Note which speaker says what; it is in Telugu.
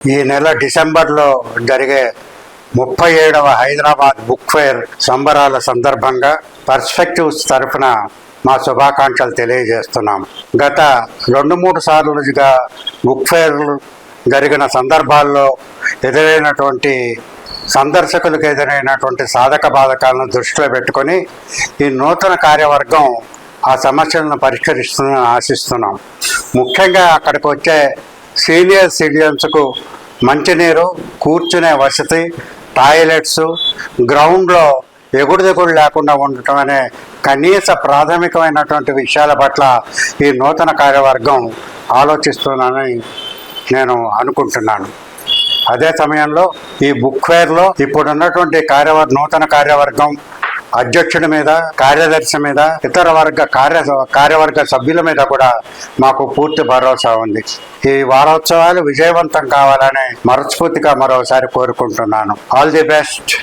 Speaker 1: ఈ నెల డిసెంబర్లో జరిగే ముప్పై ఏడవ హైదరాబాద్ బుక్ ఫెయిర్ సంబరాల సందర్భంగా పర్స్పెక్టివ్స్ తరఫున మా శుభాకాంక్షలు తెలియజేస్తున్నాం. గత రెండు మూడు సార్లుగా బుక్ ఫెయిర్లు జరిగిన సందర్భాల్లో ఎదురైనటువంటి సందర్శకులకు ఎదురైనటువంటి సాధక బాధకాలను దృష్టిలో పెట్టుకొని ఈ నూతన కార్యవర్గం ఆ సమస్యలను పరిష్కరిస్తుందని ఆశిస్తున్నాం. ముఖ్యంగా అక్కడికి వచ్చే సీనియర్ సిటిజన్స్కు మంచినీరు కూర్చునే వసతి టాయిలెట్స్ గ్రౌండ్లో ఎగుడు దిగుడు లేకుండా ఉండటం అనే కనీస ప్రాథమికమైనటువంటి విషయాల పట్ల ఈ నూతన కార్యవర్గం ఆలోచిస్తున్నానని నేను అనుకుంటున్నాను. అదే సమయంలో ఈ బుక్ ఫేర్లో ఇప్పుడున్నటువంటి కార్యవర్ నూతన కార్యవర్గం అధ్యక్షుడి మీద కార్యదర్శి మీద ఇతర వర్గ కార్య కార్యవర్గ సభ్యుల మీద కూడా మాకు పూర్తి భరోసా ఉంది. ఈ వారోత్సవాలు విజయవంతం కావాలని మనస్ఫూర్తిగా మరోసారి కోరుకుంటున్నాను. All the best